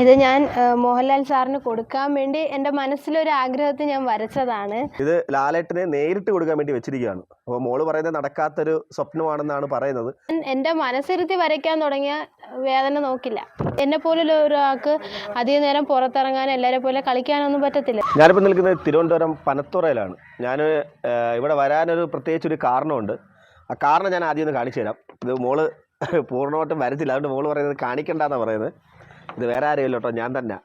ഇത് ഞാൻ മോഹൻലാൽ സാറിന് കൊടുക്കാൻ വേണ്ടി എന്റെ മനസ്സിലൊരു ആഗ്രഹത്തിൽ ഞാൻ വരച്ചതാണ്. ഇത് ലാലേട്ടനെ നേരിട്ട് കൊടുക്കാൻ വേണ്ടി വെച്ചിരിക്കുകയാണ്. അപ്പോൾ മോൾ പറയുന്നത് നടക്കാത്തൊരു സ്വപ്നമാണെന്നാണ് പറയുന്നത്. എന്റെ എന്റെ മനസ്സിരുത്തി വരയ്ക്കാൻ തുടങ്ങിയ വേദന നോക്കില്ല. എന്നെ പോലുള്ള ഒരാൾക്ക് അധിക നേരം പുറത്തിറങ്ങാൻ എല്ലാവരെ പോലെ കളിക്കാനൊന്നും പറ്റത്തില്ല. ഞാനിപ്പോൾ നിൽക്കുന്നത് തിരുവനന്തപുരം പനത്തുറയിലാണ്. ഞാൻ ഇവിടെ വരാനൊരു പ്രത്യേകിച്ച് ഒരു കാരണമുണ്ട്. ആ കാരണം ഞാൻ ആദ്യം ഒന്ന് കാണിച്ചു തരാം ഇത് മോൾ പൂർണമായിട്ടും വരച്ചില്ല. അതുകൊണ്ട് മോൾ പറയുന്നത് കാണിക്കണ്ടെന്നാണ് പറയുന്നത്. ഇത് വേറെ ആരെയല്ലോ കേട്ടോ ഞാൻ തന്നെ.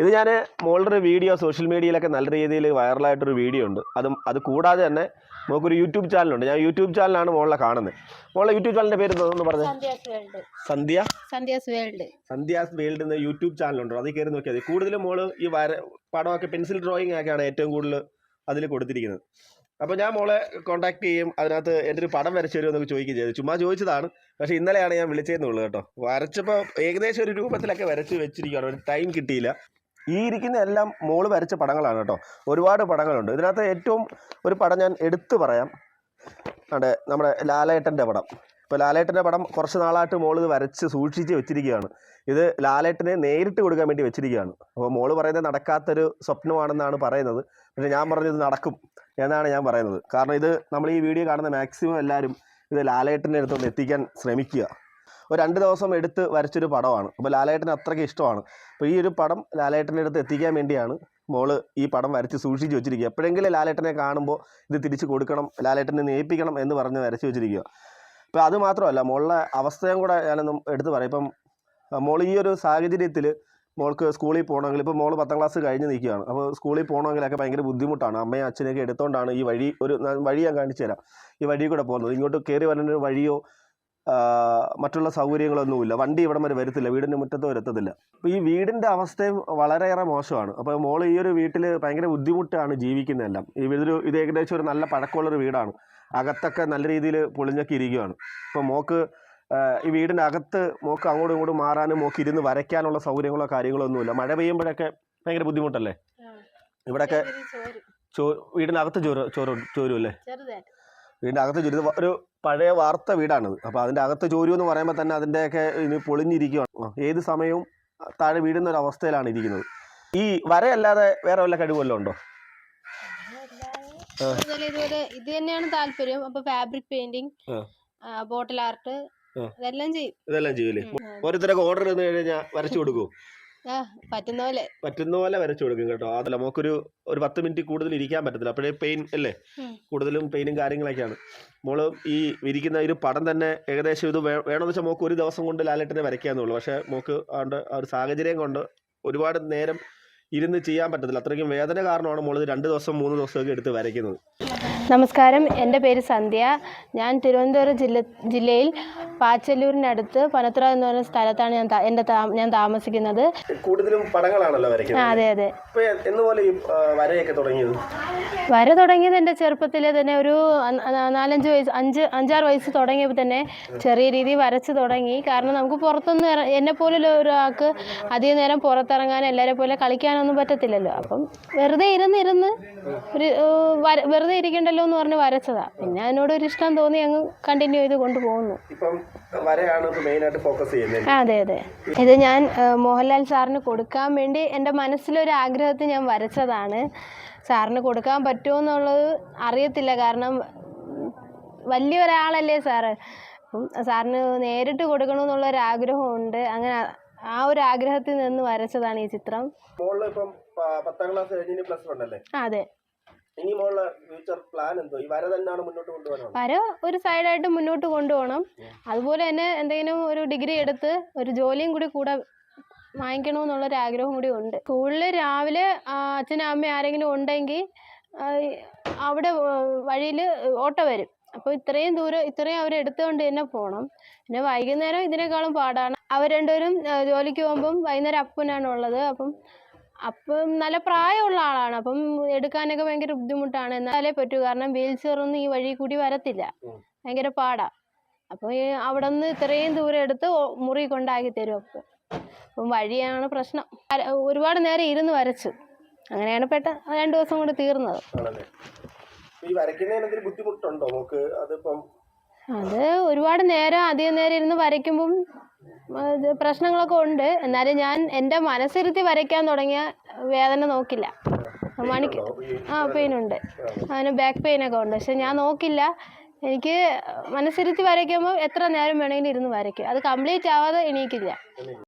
ഇത് ഞാൻ മോളുടെ വീഡിയോ സോഷ്യൽ മീഡിയയിലൊക്കെ നല്ല രീതിയിൽ വൈറലായിട്ടൊരു വീഡിയോ ഉണ്ട്. അതും അത് കൂടാതെ തന്നെ നമുക്കൊരു യൂട്യൂബ് ചാനലുണ്ട്. ഞാൻ യൂട്യൂബ് ചാനലാണ് മോളെ കാണുന്നത്. മോളെ യൂട്യൂബ് ചാനലിന്റെ പേര് ഒന്ന് പറഞ്ഞത് Sandhya's world. Sandhya? Sandhya's world. Sandhya's world എന്ന യൂട്യൂബ് ചാനലുണ്ടോ? അതിൽ കയറി നോക്കിയാൽ മതി. കൂടുതലും മോൾ ഈ വര പടമൊക്കെ പെൻസിൽ ഡ്രോയിങ് ഒക്കെയാണ് ഏറ്റവും കൂടുതൽ അതിൽ കൊടുത്തിരിക്കുന്നത്. അപ്പോൾ ഞാൻ മോളെ കോൺടാക്ട് ചെയ്യും. അതിനകത്ത് എന്റെ ഒരു പടം വരച്ചു തരുമോ എന്നൊക്കെ ചോദിക്കുകയും ചെയ്തു. ചുമ്മാ ചോദിച്ചതാണ്. പക്ഷേ ഇന്നലെയാണ് ഞാൻ വിളിച്ചതെന്നുള്ളൂ കേട്ടോ. വരച്ചപ്പോൾ ഏകദേശം ഒരു രൂപത്തിലൊക്കെ വരച്ച് വെച്ചിരിക്കുകയാണ് ഒരു ടൈം കിട്ടിയില്ല. ഈ ഇരിക്കുന്ന എല്ലാം മോൾ വരച്ച പടങ്ങളാണ് കേട്ടോ. ഒരുപാട് പടങ്ങളുണ്ട്. ഇതിനകത്ത് ഏറ്റവും ഒരു പടം ഞാൻ എടുത്തു പറയാം. അതെ നമ്മുടെ ലാലേട്ടന്റെ പടം. ഇപ്പോൾ ലാലേട്ടന്റെ പടം കുറച്ച് നാളായിട്ട് മോൾ ഇത് വരച്ച് സൂക്ഷിച്ച് വെച്ചിരിക്കുകയാണ്. ഇത് ലാലേട്ടനെ നേരിട്ട് കൊടുക്കാൻ വേണ്ടി വെച്ചിരിക്കുകയാണ്. അപ്പോൾ മോൾ പറയുന്നത് നടക്കാത്തൊരു സ്വപ്നമാണെന്നാണ് പറയുന്നത്. പക്ഷേ ഞാൻ പറഞ്ഞത് നടക്കും എന്നാണ് ഞാൻ പറയുന്നത്. കാരണം ഇത് നമ്മൾ ഈ വീഡിയോ കാണുന്ന മാക്സിമം എല്ലാവരും ഇത് ലാലേട്ടന്റെ അടുത്തൊന്ന് എത്തിക്കാൻ ശ്രമിക്കുക. ഒരു രണ്ട് ദിവസം എടുത്ത് വരച്ചൊരു പടമാണ്. അപ്പോൾ ലാലേട്ടന് അത്രയ്ക്ക് ഇഷ്ടമാണ്. അപ്പോൾ ഈ ഒരു പടം ലാലേട്ടന്റെ അടുത്ത് എത്തിക്കാൻ വേണ്ടിയാണ് മോൾ ഈ പടം വരച്ച് സൂക്ഷിച്ച് വെച്ചിരിക്കുക. എപ്പോഴെങ്കിലും ലാലേട്ടനെ കാണുമ്പോൾ ഇത് തിരിച്ച് കൊടുക്കണം ലാലേട്ടനെ നേയിപ്പിക്കണം എന്ന് പറഞ്ഞ് വരച്ച് വെച്ചിരിക്കുക. അപ്പോൾ അത് മാത്രമല്ല മോളുടെ അവസ്ഥയും കൂടെ ഞാനൊന്നും എടുത്തു പറയാം. ഇപ്പം മോൾ ഈ ഒരു സാഹചര്യത്തിൽ മോൾക്ക് സ്കൂളിൽ പോകണമെങ്കിൽ ഇപ്പോൾ മോൾ പത്താം ക്ലാസ് കഴിഞ്ഞ് നിൽക്കുകയാണ്. അപ്പോൾ സ്കൂളിൽ പോകണമെങ്കിലൊക്കെ ഭയങ്കര ബുദ്ധിമുട്ടാണ്. അമ്മയും അച്ഛനെയൊക്കെ എടുത്തുകൊണ്ടാണ് ഈ വഴി ഒരു വഴി ഞാൻ കാണിച്ചു തരാം. ഈ വഴി കൂടെ പോകുന്നത്. ഇങ്ങോട്ട് കയറി ഒരു വഴിയോ മറ്റുള്ള സൗകര്യങ്ങളൊന്നുമില്ല വണ്ടി ഇവിടം വരെ വരത്തില്ല. വീടിന്റെ മുറ്റത്ത് വരത്തത്തില്ല. അപ്പോൾ ഈ വീടിന്റെ അവസ്ഥയും വളരെയേറെ മോശമാണ്. അപ്പോൾ മോൾ ഈ ഒരു വീട്ടിൽ ഭയങ്കര ബുദ്ധിമുട്ടാണ് ജീവിക്കുന്നതെല്ലാം. ഈ ഇതൊരു ഇത് ഏകദേശം ഒരു നല്ല പഴക്കമുള്ളൊരു വീടാണ്. അകത്തൊക്കെ നല്ല രീതിയിൽ പൊളിഞ്ഞൊക്കെ ഇരിക്കുകയാണ് അപ്പോൾ മോക്ക് ഈ വീടിന്റെ അകത്ത് മോക്ക് അങ്ങോട്ടും ഇങ്ങോട്ടും മാറാനും മോക്ക് ഇരുന്ന് വരയ്ക്കാനുള്ള സൗകര്യങ്ങളോ കാര്യങ്ങളോ ഒന്നുമില്ല മഴ പെയ്യുമ്പോഴൊക്കെ ഭയങ്കര ബുദ്ധിമുട്ടല്ലേ? ഇവിടെയൊക്കെ ചോ ചോറ് ചോറ് ചോരും അല്ലേ ചെറുതായിട്ട്. വീടിന്റെ അകത്ത് ചോരു ഒരു പഴയ വാർത്ത വീടാണിത്. അപ്പോൾ അതിന്റെ അകത്ത് ചോരു എന്ന് പറയുമ്പോൾ തന്നെ അതിന്റെയൊക്കെ ഇനി പൊളിഞ്ഞിരിക്കുകയാണ് ഏത് സമയവും താഴെ വീഴുന്ന ഒരു അവസ്ഥയിലാണ് ഇരിക്കുന്നത്. ഈ വരയല്ലാതെ വേറെ വല്ല കഴിവുമല്ലോ ഉണ്ടോ? കൂടുതൽ ഇതുപോലെ ഇത് തന്നെയാണ് താല്പര്യം. അപ്പൊ ഫാബ്രിക് പെയിന്റിങ് ബോട്ടിൽ ആർട്ട് ഇതെല്ലാം ചെയ്യും. ഇതെല്ലാം ചെയ്യൂലേ. ഓരോരുത്തരൊക്കെ ഓർഡർ ചെയ്ത് കഴിഞ്ഞാൽ വരച്ചു കൊടുക്കും പറ്റുന്ന പോലെ. പറ്റുന്ന പോലെ വരച്ചു കൊടുക്കും കേട്ടോ. അതല്ല നമുക്കൊരു ഒരു പത്ത് മിനിറ്റ് കൂടുതൽ ഇരിക്കാൻ പറ്റത്തില്ല. അപ്പോഴേ പെയിൻ അല്ലേ? കൂടുതലും പെയിനും കാര്യങ്ങളൊക്കെയാണ്. മോൾ ഈ വിരിക്കുന്ന ഒരു പടം തന്നെ ഏകദേശം ഇത് വേണമെന്ന് വെച്ചാൽ മോക്ക് ഒരു ദിവസം കൊണ്ട് ലാലേട്ടനെ വരയ്ക്കാന്നുള്ളൂ പക്ഷെ മോക്ക് അതുകൊണ്ട് ആ ഒരു സാഹചര്യം കൊണ്ട് ഒരുപാട് നേരം ഇരുന്ന് ചെയ്യാൻ പറ്റത്തില്ല. അത്രയ്ക്കും വേദന കാരണമാണ് മോൾ രണ്ട് ദിവസം മൂന്ന് ദിവസമൊക്കെ എടുത്ത് വരയ്ക്കുന്നത്. നമസ്കാരം. എന്റെ പേര് സന്ധ്യ. ഞാൻ തിരുവനന്തപുരം ജില്ല ജില്ലയിൽ പാച്ചല്ലൂരിനടുത്ത് പനത്തുറ എന്ന് പറയുന്ന സ്ഥലത്താണ് ഞാൻ എന്റെ ഞാൻ താമസിക്കുന്നത്. കൂടുതലും പടങ്ങളാണല്ലോ വരയ്ക്കുന്നത് അതെ അതെ. എന്നുപോലെ എന്ന് ഈ വരയൊക്കെ തുടങ്ങിയത്? വര തുടങ്ങിയത് എന്റെ ചെറുപ്പത്തിൽ തന്നെ ഒരു നാലഞ്ച് വയസ്സ് അഞ്ച് അഞ്ചാറ് വയസ്സ് തുടങ്ങിയപ്പോൾ തന്നെ ചെറിയ രീതിയിൽ വരച്ച് തുടങ്ങി. കാരണം നമുക്ക് പുറത്തൊന്നും എന്നെ പോലുള്ള ഒരാൾക്ക് അധിക നേരം പുറത്തിറങ്ങാനും എല്ലാവരെ പോലെ കളിക്കാനൊന്നും പറ്റത്തില്ലല്ലോ. അപ്പം വെറുതെ ഇരുന്ന് ഇരുന്ന് ഒരു വെറുതെ ഇരിക്കണ്ടല്ലോ എന്ന് പറഞ്ഞ് വരച്ചതാ. പിന്നെ അതിനോട് ഒരു ഇഷ്ടം തോന്നി അങ്ങ് കണ്ടിന്യൂ ചെയ്ത് കൊണ്ടുപോകുന്നു അതെ അതെ. ഇത് ഞാൻ മോഹൻലാൽ സാറിന് കൊടുക്കാൻ വേണ്ടി എന്റെ മനസ്സിലൊരു ആഗ്രഹത്തിൽ ഞാൻ വരച്ചതാണ്. സാറിന് കൊടുക്കാൻ പറ്റുമോ എന്നുള്ളത് അറിയത്തില്ല. കാരണം വലിയ ഒരാളല്ലേ സാറ്. അപ്പം സാറിന് നേരിട്ട് കൊടുക്കണമെന്നുള്ളൊരാഗ്രഹമുണ്ട് അങ്ങനെ ആ- ഒരു ആഗ്രഹത്തിൽ നിന്ന് വരച്ചതാണ് ഈ ചിത്രം. ഇപ്പം പത്താം ക്ലാസ് കഴിഞ്ഞ് പ്ലസ് വൺ അല്ലേ? അതെ. ഇനി മോൾ ഫ്യൂച്ചർ പ്ലാൻ എന്തോ? ഈ വര തന്നെയാണ് മുന്നോട്ട് കൊണ്ടുപോകാനാണ് വര ഒരു സൈഡായിട്ട് മുന്നോട്ട് കൊണ്ടുപോകണം. അതുപോലെ തന്നെ എന്തെങ്കിലും ഒരു ഡിഗ്രി എടുത്ത് ഒരു ജോലിയും കൂടി കൂടെ വാങ്ങിക്കണമെന്നുള്ളൊരു ആഗ്രഹം കൂടി ഉണ്ട്. സ്കൂളിൽ രാവിലെ അച്ഛനും അമ്മയും ആരെങ്കിലും ഉണ്ടെങ്കിൽ അവിടെ വഴിയിൽ ഓട്ടോ വരും. അപ്പോൾ ഇത്രയും ദൂരം ഇത്രയും അവർ എടുത്തുകൊണ്ട് തന്നെ പോകണം പിന്നെ വൈകുന്നേരം ഇതിനേക്കാളും പാടാണ്. അവർ രണ്ടുപേരും ജോലിക്ക് പോകുമ്പം വൈകുന്നേരം അപ്പനാണ് ഉള്ളത്. അപ്പം അപ്പം നല്ല പ്രായമുള്ള ആളാണ്. അപ്പം എടുക്കാനൊക്കെ ഭയങ്കര ബുദ്ധിമുട്ടാണ്. എന്നാലേ പറ്റൂ. കാരണം വീൽ ചെയറൊന്നും ഈ വഴി കൂടി വരത്തില്ല. ഭയങ്കര പാടാ. അപ്പോൾ അവിടെ നിന്ന് ഇത്രയും ദൂരം എടുത്ത് മുറി കൊണ്ടാക്കി തരും അപ്പം അപ്പം വഴിയാണ് പ്രശ്നം. ഒരുപാട് നേരം ഇരുന്ന് വരച്ചു. അങ്ങനെയാണ് പെട്ട രണ്ടു ദിവസം കൊണ്ട് തീർന്നത്. ഈ വരയ്ക്കുന്നതിന് എന്തെങ്കിലും ബുദ്ധിമുട്ടുണ്ടോ നമുക്ക് അതിപ്പം അത് ഒരുപാട് നേരം അധികം നേരം ഇരുന്ന് വരയ്ക്കുമ്പം പ്രശ്നങ്ങളൊക്കെ ഉണ്ട്. എന്നാലും ഞാൻ എന്റെ മനസ്സിരുത്തി വരയ്ക്കാൻ തുടങ്ങിയ വേദന നോക്കില്ല. മണിക്ക് ആ പെയിൻ ഉണ്ട്. അതിന് ബാക്ക് പെയിൻ ഒക്കെ ഉണ്ട്. പക്ഷെ ഞാൻ നോക്കില്ല. എനിക്ക് മനസ്സിരുത്തി വരയ്ക്കുമ്പോൾ എത്ര നേരം വേണമെങ്കിലും ഇരുന്ന് വരയ്ക്കും. അത് കംപ്ലീറ്റ് ആവാതെ എണീക്കില്ല.